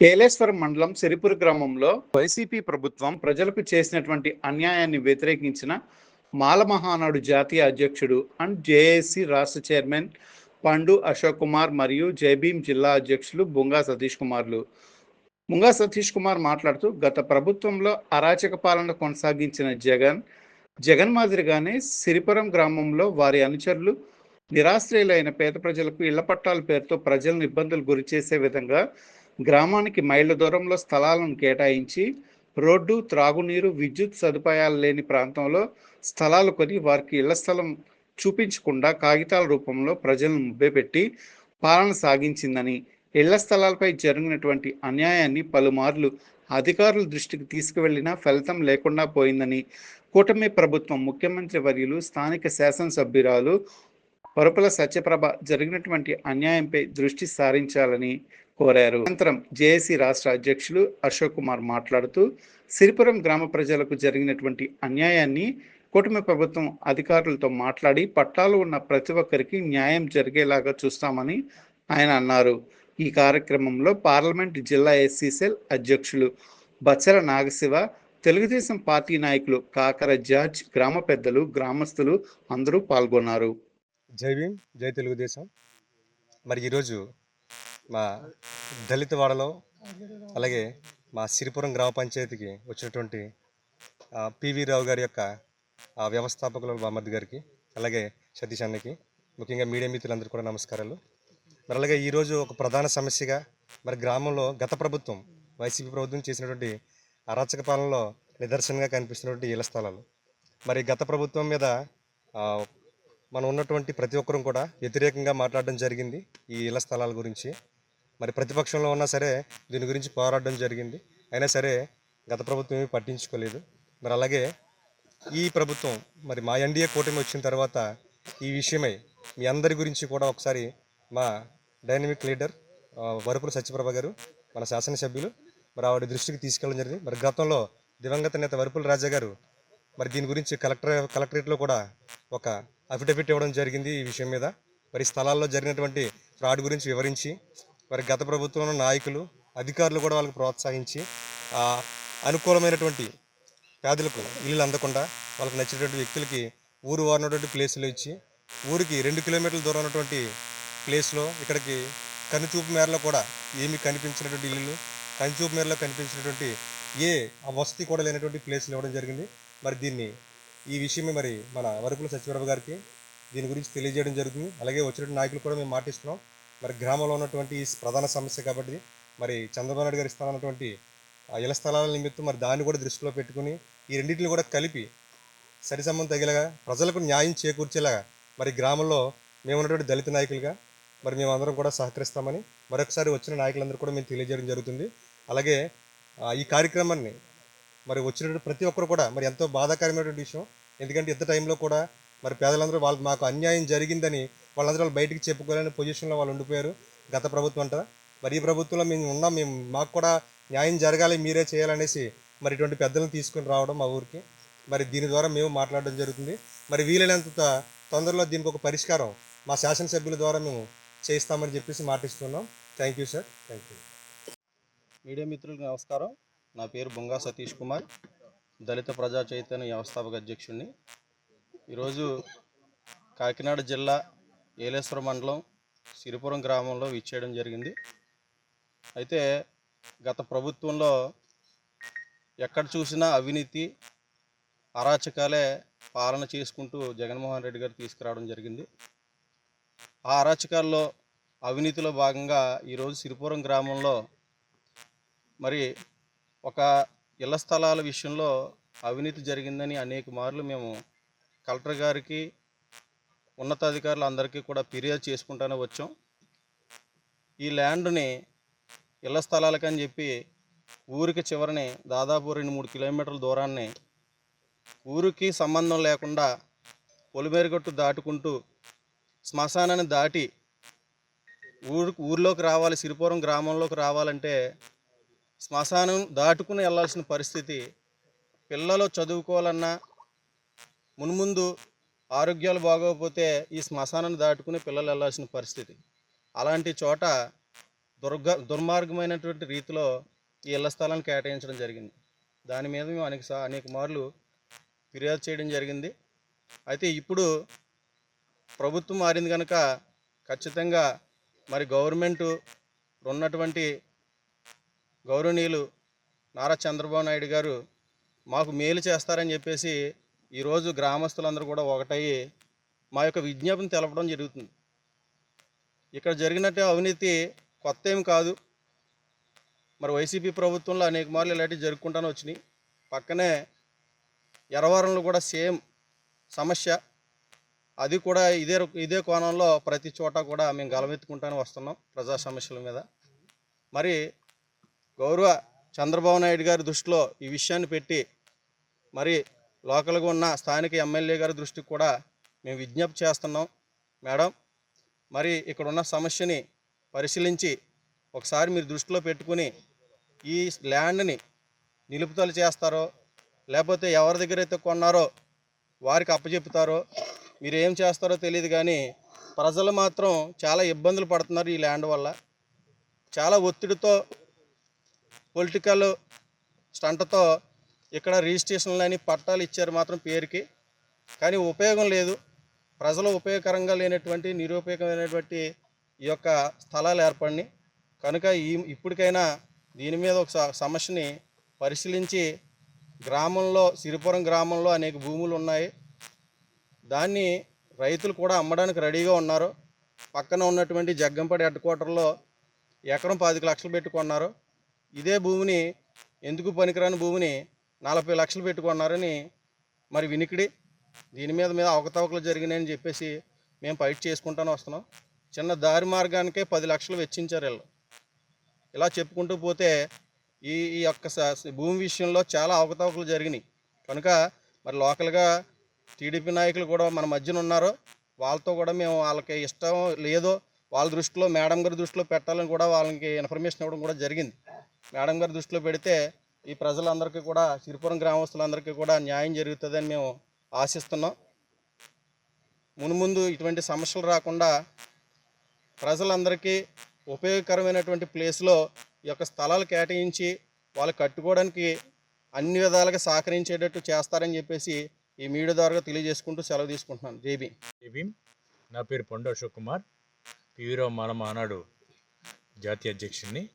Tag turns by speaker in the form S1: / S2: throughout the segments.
S1: కేలేశ్వరం మండలం సిరిపురి గ్రామంలో వైసీపీ ప్రభుత్వం ప్రజలకు చేసినటువంటి అన్యాయాన్ని వ్యతిరేకించిన మాల మహానాడు జాతీయ అధ్యక్షుడు అండ్ జేఏసీ రాష్ట్ర చైర్మన్ పండు అశోక్ కుమార్ మరియు జైభీం జిల్లా అధ్యక్షులు బుంగా సతీష్ కుమార్లు. ముంగా సతీష్ కుమార్ మాట్లాడుతూ గత ప్రభుత్వంలో అరాచక పాలన కొనసాగించిన జగన్ జగన్ మాదిరిగానే సిరిపురం గ్రామంలో వారి అనుచరులు నిరాశ్రయులైన పేద ప్రజలకు ఇళ్ళ పట్టాల పేరుతో ప్రజలను ఇబ్బందులు గురి చేసే విధంగా గ్రామానికి మైళ్ళ దూరంలో స్థలాలను కేటాయించి రోడ్డు త్రాగునీరు విద్యుత్ సదుపాయాలు లేని ప్రాంతంలో స్థలాలు కొని వారికి ఇళ్ళ స్థలం చూపించకుండా కాగితాల రూపంలో ప్రజలను ముబ్బెపెట్టి పాలన సాగించిందని ఇళ్ళ స్థలాలపై జరిగినటువంటి అన్యాయాన్ని పలుమార్లు అధికారుల దృష్టికి తీసుకువెళ్ళినా ఫలితం లేకుండా పోయిందని కూటమి ప్రభుత్వం ముఖ్యమంత్రి వర్యులు స్థానిక శాసనసభ్యురాలు పరుపుల సత్యప్రభ జరిగినటువంటి అన్యాయంపై దృష్టి సారించాలని కోరారు. అనంతరం జేఏసీ రాష్ట్ర అధ్యక్షులు అశోక్ కుమార్ మాట్లాడుతూ సిరిపురం గ్రామ ప్రజలకు జరిగినటువంటి అన్యాయాన్ని కూటమి ప్రభుత్వం అధికారులతో మాట్లాడి పట్టాలు ఉన్న ప్రతి ఒక్కరికి న్యాయం జరిగేలాగా చూస్తామని ఆయన అన్నారు. ఈ కార్యక్రమంలో పార్లమెంట్ జిల్లా ఎస్సీ సెల్ అధ్యక్షులు బచ్చల నాగశివ తెలుగుదేశం పార్టీ నాయకులు కాకర జార్జ్ గ్రామ పెద్దలు గ్రామస్తులు అందరూ పాల్గొన్నారు.
S2: జై భీమ్ జై తెలుగుదేశం. మరి ఈరోజు మా దళిత వాడలో అలాగే మా సిరిపురం గ్రామ పంచాయతీకి వచ్చినటువంటి పివి రావు గారి యొక్క వ్యవస్థాపకులు బామర్ది గారికి అలాగే సతీష్ అన్నకి ముఖ్యంగా మీడియా మిత్రులందరూ కూడా నమస్కారాలు. మరి అలాగే ఈరోజు ఒక ప్రధాన సమస్యగా మరి గ్రామంలో గత ప్రభుత్వం వైసీపీ ప్రభుత్వం చేసినటువంటి అరాచక పాలనలో నిదర్శనంగా కనిపిస్తున్నటువంటి ఇళ్ళ స్థలాలు. మరి గత ప్రభుత్వం మీద మనం ఉన్నటువంటి ప్రతి ఒక్కరూ కూడా వ్యతిరేకంగా మాట్లాడడం జరిగింది ఈ ఇళ్ళ స్థలాల గురించి. మరి ప్రతిపక్షంలో ఉన్నా సరే దీని గురించి పోరాడడం జరిగింది. అయినా సరే గత ప్రభుత్వం ఏమీ పట్టించుకోలేదు. మరి అలాగే ఈ ప్రభుత్వం మరి మా ఎన్డీఏ కూటమి వచ్చిన తర్వాత ఈ విషయమై మీ అందరి గురించి కూడా ఒకసారి మా డైనమిక్ లీడర్ వరుపుల సత్యప్రభ గారు మన శాసనసభ్యులు మరి ఆవిడ దృష్టికి తీసుకెళ్ళడం జరిగింది. మరి గతంలో దివంగత నేత వరుపుల రాజా గారు మరి దీని గురించి కలెక్టర్ కలెక్టరేట్లో కూడా ఒక అఫిడవిట్ ఇవ్వడం జరిగింది ఈ విషయం మీద. మరి స్థలాల్లో జరిగినటువంటి ఫ్రాడ్ గురించి వివరించి మరి గత ప్రభుత్వంలో నాయకులు అధికారులు కూడా వాళ్ళకి ప్రోత్సహించి ఆ అనుకూలమైనటువంటి పేదలకు ఇల్లు అందకుండా వాళ్ళకి నచ్చినటువంటి వ్యక్తులకి ఊరు వారినటువంటి ప్లేసులు ఇచ్చి ఊరికి రెండు కిలోమీటర్ల దూరం ఉన్నటువంటి ప్లేస్లో ఇక్కడికి కనుచూపు మేరలో కూడా ఏమి కనిపించినటువంటి ఇల్లు కనుచూపు మేరలో కనిపించినటువంటి ఏ వసతి కూడా లేనటువంటి ప్లేస్లు ఇవ్వడం జరిగింది. మరి దీన్ని ఈ విషయమే మరి మన వరకుల సత్యవరబ గారికి దీని గురించి తెలియజేయడం జరుగుతుంది. అలాగే వచ్చినటువంటి నాయకులు కూడా మేము మాటిస్తున్నాం. మరి గ్రామంలో ఉన్నటువంటి ప్రధాన సమస్య కాబట్టి మరి చంద్రబాబు నాయుడు గారు ఇస్తానన్నటువంటి ఇళ్ళ స్థలాల నిమిత్తం మరి దాన్ని కూడా దృష్టిలో పెట్టుకుని ఈ రెండింటిని కూడా కలిపి సరిసమం తగిలేగా ప్రజలకు న్యాయం చేకూర్చేలాగా మరి గ్రామంలో మేము ఉన్నటువంటి దళిత నాయకులుగా మరి మేమందరం కూడా సహకరిస్తామని మరొకసారి వచ్చిన నాయకులందరూ కూడా మేము తెలియజేయడం జరుగుతుంది. అలాగే ఈ కార్యక్రమాన్ని మరి వచ్చినటువంటి ప్రతి ఒక్కరు కూడా మరి ఎంతో బాధాకరమైనటువంటి విషయం. ఎందుకంటే ఇంత టైంలో కూడా మరి పేదలందరూ వాళ్ళు మాకు అన్యాయం జరిగిందని వాళ్ళందరూ వాళ్ళు బయటికి చెప్పుకోలేని పొజిషన్లో వాళ్ళు ఉండిపోయారు. గత ప్రభుత్వం అంట మరి ఈ ప్రభుత్వంలో మేము ఉన్నాం. మేము మాకు కూడా న్యాయం జరగాలి మీరే చేయాలనేసి మరి ఇటువంటి పెద్దలను తీసుకొని రావడం మా ఊరికి. మరి దీని ద్వారా మేము మాట్లాడడం జరుగుతుంది. మరి వీలైనంత తొందరలో దీనికి ఒక పరిష్కారం మా శాసనసభ్యుల ద్వారా మేము చేయిస్తామని చెప్పేసి మాటిస్తున్నాం. Thank you sir thank you
S3: media మిత్రులకు నమస్కారం. నా పేరు బొంగా సతీష్ కుమార్. దళిత ప్రజా చైతన్య వ్యవస్థాపక అధ్యక్షుడిని. ఈరోజు కాకినాడ జిల్లా ఏలేశ్వరం మండలం సిరిపురం గ్రామంలో విచ్చేయడం జరిగింది. అయితే గత ప్రభుత్వంలో ఎక్కడ చూసినా అవినీతి అరాచకాలే పాలన చేసుకుంటూ జగన్మోహన్ రెడ్డి గారు తీసుకురావడం జరిగింది. ఆ అరాచకాల్లో అవినీతిలో భాగంగా ఈరోజు సిరిపురం గ్రామంలో మరి ఒక ఇళ్ళ స్థలాల విషయంలో అవినీతి జరిగిందని అనేక మార్లు మేము కలెక్టర్ గారికి ఉన్నతాధికారులు అందరికీ కూడా ఫిర్యాదు చేసుకుంటూనే వచ్చాం. ఈ ల్యాండ్ని ఇళ్ళ స్థలాలకని చెప్పి ఊరికి చివరిని దాదాపు రెండు మూడు కిలోమీటర్ల దూరాన్ని ఊరికి సంబంధం లేకుండా పొలిమేరుగట్టు దాటుకుంటూ శ్మశానాన్ని దాటి ఊరు ఊర్లోకి రావాలి సిరిపురం గ్రామంలోకి రావాలంటే శ్మశానం దాటుకుని వెళ్ళాల్సిన పరిస్థితి పిల్లలు చదువుకోవాలన్నా మున్ముందు ఆరోగ్యాలు బాగోకపోతే ఈ శ్మశానాన్ని దాటుకుని పిల్లలు వెళ్ళాల్సిన పరిస్థితి. అలాంటి చోట దుర్గ దుర్మార్గమైనటువంటి రీతిలో ఈ ఇళ్ళ స్థలాన్ని కేటాయించడం జరిగింది. దాని మీద మేము అనేక సా అనేక మార్లు ఫిర్యాదు చేయడం జరిగింది. అయితే ఇప్పుడు ప్రభుత్వం మారింది కనుక ఖచ్చితంగా మరి గవర్నమెంట్ ఉన్నటువంటి గౌరవనీయులు నారా చంద్రబాబు నాయుడు గారు మాకు మేలు చేస్తారని చెప్పేసి ఈరోజు గ్రామస్తులందరూ కూడా ఒకటయ్యి మా యొక్క విజ్ఞాపన తెలపడం జరుగుతుంది. ఇక్కడ జరిగినట్టు అవినీతి కొత్త ఏం కాదు. మరి వైసీపీ ప్రభుత్వంలో అనేక మార్లు ఇలాంటివి జరుపుకుంటానే వచ్చినాయి. పక్కనే ఎరవరంలో కూడా సేమ్ సమస్య. అది కూడా ఇదే ఇదే కోణంలో ప్రతి చోట కూడా మేము గలమెత్తుకుంటానే వస్తున్నాం ప్రజా సమస్యల మీద. మరి గౌరవ చంద్రబాబు నాయుడు గారి దృష్టిలో ఈ విషయాన్ని పెట్టి మరి లోకల్గా ఉన్న స్థానిక ఎమ్మెల్యే గారి దృష్టికి కూడా మేము విజ్ఞప్తి చేస్తున్నాం. మేడం మరి ఇక్కడ ఉన్న సమస్యని పరిశీలించి ఒకసారి మీరు దృష్టిలో పెట్టుకుని ఈ ల్యాండ్ని నిలుపుదల చేస్తారో లేకపోతే ఎవరి దగ్గర అయితే కొన్నారో వారికి అప్పచెప్తారో మీరు ఏం చేస్తారో తెలియదు కానీ ప్రజలు మాత్రం చాలా ఇబ్బందులు పడుతున్నారు ఈ ల్యాండ్ వల్ల. చాలా ఒత్తిడితో పొలిటికల్ స్టంట్తో ఇక్కడ రిజిస్ట్రేషన్లని పట్టాలు ఇచ్చారు మాత్రం పేరుకి. కానీ ఉపయోగం లేదు. ప్రజలు ఉపయోగకరంగా లేనటువంటి నిరుపయోగమైనటువంటి ఈ యొక్క స్థలాలు ఏర్పడినాయి. కనుక ఈ ఇప్పటికైనా దీని మీద ఒక సమస్యని పరిశీలించి గ్రామంలో సిరిపురం గ్రామంలో అనేక భూములు ఉన్నాయి. దాన్ని రైతులు కూడా అమ్మడానికి రెడీగా ఉన్నారు. పక్కన ఉన్నటువంటి జగ్గంపడి హెడ్ క్వార్టర్లో ఎకరం పాతిక లక్షలు పెట్టుకున్నారు ఇదే భూమిని ఎందుకు పనికిరాని భూమిని నలభై లక్షలు పెట్టుకున్నారని మరి వినికిడి. దీని మీద మీద అవకతవకలు జరిగినాయని చెప్పేసి మేము ఫైట్ చేసుకుంటానే వస్తున్నాం. చిన్న దారి మార్గానికే పది లక్షలు వెచ్చించారు వీళ్ళు. ఇలా చెప్పుకుంటూ పోతే ఈ ఈ యొక్క భూమి విషయంలో చాలా అవకతవకలు జరిగినాయి. కనుక మరి లోకల్గా టీడీపీ నాయకులు కూడా మన మధ్యన ఉన్నారు. వాళ్ళతో కూడా మేము వాళ్ళకి ఇష్టం లేదో వాళ్ళ దృష్టిలో మేడం గారి దృష్టిలో పెట్టాలని కూడా వాళ్ళకి ఇన్ఫర్మేషన్ ఇవ్వడం కూడా జరిగింది. మేడం గారి దృష్టిలో పెడితే ఈ ప్రజలందరికీ కూడా సిరిపురం గ్రామస్తులందరికీ కూడా న్యాయం జరుగుతుందని మేము ఆశిస్తున్నాం. మునుముందు ఇటువంటి సమస్యలు రాకుండా ప్రజలందరికీ ఉపయోగకరమైనటువంటి ప్లేస్లో ఈ యొక్క స్థలాలు కేటాయించి వాళ్ళు కట్టుకోవడానికి అన్ని విధాలుగా సహకరించేటట్టు చేస్తారని చెప్పేసి ఈ మీడియా ద్వారా తెలియజేసుకుంటూ సెలవు తీసుకుంటున్నాను. జేబీ
S4: జేబీ నా పేరు పొండ అశోక్ కుమార్. పీవీరావు మాల జాతీయ అధ్యక్షుడిని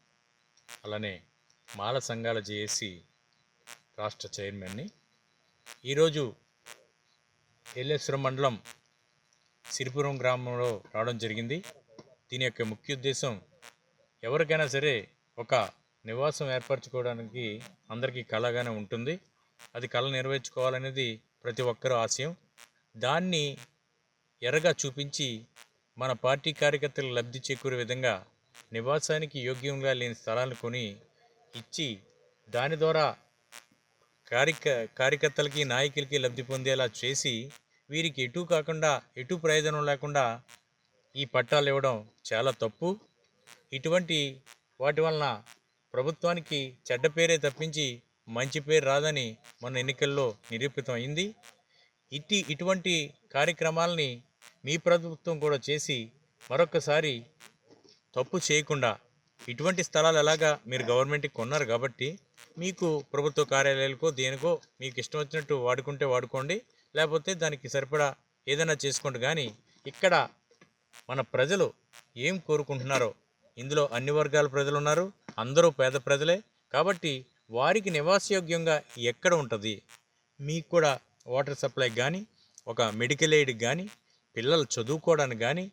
S4: అలానే మాల సంఘాల జేఏసీ రాష్ట్ర చైర్మన్ని. ఈరోజు ఎల్లేశ్వరం మండలం సిరిపురం గ్రామంలో రావడం జరిగింది. దీని యొక్క ముఖ్య ఉద్దేశం ఎవరికైనా సరే ఒక నివాసం ఏర్పరచుకోవడానికి అందరికీ కళగానే ఉంటుంది. అది కళ నెరవేర్చుకోవాలనేది ప్రతి ఒక్కరూ ఆశయం. దాన్ని ఎర్రగా చూపించి మన పార్టీ కార్యకర్తలు లబ్ధి చేకూరే విధంగా నివాసానికి యోగ్యంగా లేని స్థలాలను కొని ఇచ్చి దాని ద్వారా కార్యక కార్యకర్తలకి నాయకులకి లబ్ధి పొందేలా చేసి వీరికి ఎటు కాకుండా ఎటు ప్రయోజనం లేకుండా ఈ పట్టాలు ఇవ్వడం చాలా తప్పు. ఇటువంటి వాటి వలన ప్రభుత్వానికి చెడ్డ పేరే తప్పించి మంచి పేరు రాదని మన ఎన్నికల్లో నిరూపితం అయింది. ఇట్టి ఇటువంటి కార్యక్రమాలని మీ ప్రభుత్వం కూడా చేసి మరొకసారి తప్పు చేయకుండా ఇటువంటి స్థలాలు ఎలాగా మీరు గవర్నమెంట్కి కొన్నారు కాబట్టి మీకు ప్రభుత్వ కార్యాలయాలకో దేనికో మీకు ఇష్టం వచ్చినట్టు వాడుకుంటే వాడుకోండి. లేకపోతే దానికి సరిపడా ఏదైనా చేసుకోండి. కానీ ఇక్కడ మన ప్రజలు ఏం కోరుకుంటున్నారో ఇందులో అన్ని వర్గాల ప్రజలు ఉన్నారు. అందరూ పేద ప్రజలే. కాబట్టి వారికి నివాసయోగ్యంగా ఎక్కడ ఉంటుంది? మీకు కూడా వాటర్ సప్లై కానీ ఒక మెడికల్ ఎయిడ్ కానీ పిల్లలు చదువుకోవడానికి కానీ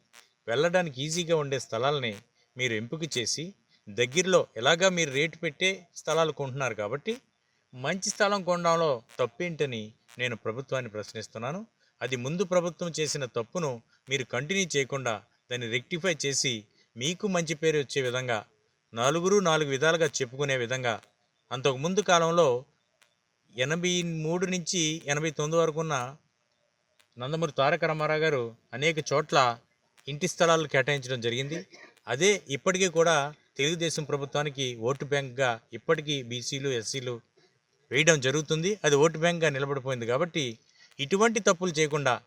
S4: వెళ్ళడానికి ఈజీగా ఉండే స్థలాలని మీరు ఎంపిక చేసి దగ్గరలో ఎలాగా మీరు రేటు పెట్టే స్థలాలు కొంటున్నారు కాబట్టి మంచి స్థలం కొనడంలో తప్పేంటని నేను ప్రభుత్వాన్ని ప్రశ్నిస్తున్నాను. అది ముందు ప్రభుత్వం చేసిన తప్పును మీరు కంటిన్యూ చేయకుండా దాన్ని రెక్టిఫై చేసి మీకు మంచి పేరు వచ్చే విధంగా నలుగురు నాలుగు విధాలుగా చెప్పుకునే విధంగా అంతకు ముందు కాలంలో ఎనభై మూడు నుంచి ఎనభై తొమ్మిది వరకు ఉన్న నందమూరి తారక రామారావు గారు అనేక చోట్ల ఇంటి స్థలాలు కేటాయించడం జరిగింది. అదే ఇప్పటికీ కూడా తెలుగుదేశం ప్రభుత్వానికి ఓటు బ్యాంక్గా ఇప్పటికీ బీసీలు ఎస్సీలు వేయడం జరుగుతుంది. అది ఓటు బ్యాంక్గా నిలబడిపోయింది కాబట్టి ఇటువంటి తప్పులు చేయకుండా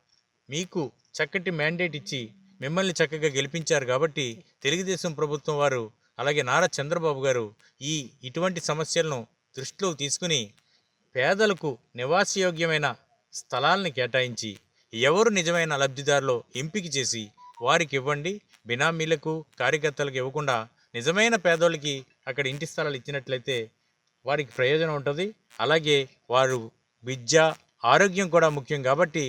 S4: మీకు చక్కటి మ్యాండేట్ ఇచ్చి మిమ్మల్ని చక్కగా గెలిపించారు కాబట్టి తెలుగుదేశం ప్రభుత్వం వారు అలాగే నారా చంద్రబాబు గారు ఈ ఇటువంటి సమస్యలను దృష్టిలో తీసుకుని పేదలకు నివాసయోగ్యమైన స్థలాలను కేటాయించి ఎవరు నిజమైన లబ్ధిదారులో ఎంపిక చేసి వారికి ఇవ్వండి. బినామీలకు కార్యకర్తలకు ఇవ్వకుండా నిజమైన పేదోళ్ళకి అక్కడ ఇంటి స్థలాలు ఇచ్చినట్లయితే వారికి ప్రయోజనం ఉంటుంది. అలాగే వారు విద్య ఆరోగ్యం కూడా ముఖ్యం కాబట్టి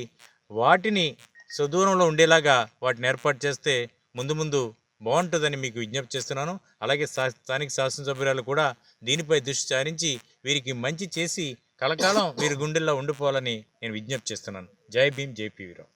S4: వాటిని సుదూరంలో ఉండేలాగా వాటిని ఏర్పాటు చేస్తే ముందు ముందు బాగుంటుందని మీకు విజ్ఞప్తి చేస్తున్నాను. అలాగే స్థానిక శాసనసభ్యురాలు కూడా దీనిపై దృష్టి సారించి వీరికి మంచి చేసి కలకాలం వీరి గుండెల్లో ఉండిపోవాలని నేను విజ్ఞప్తి చేస్తున్నాను. జై భీమ్ జై పీవీరావు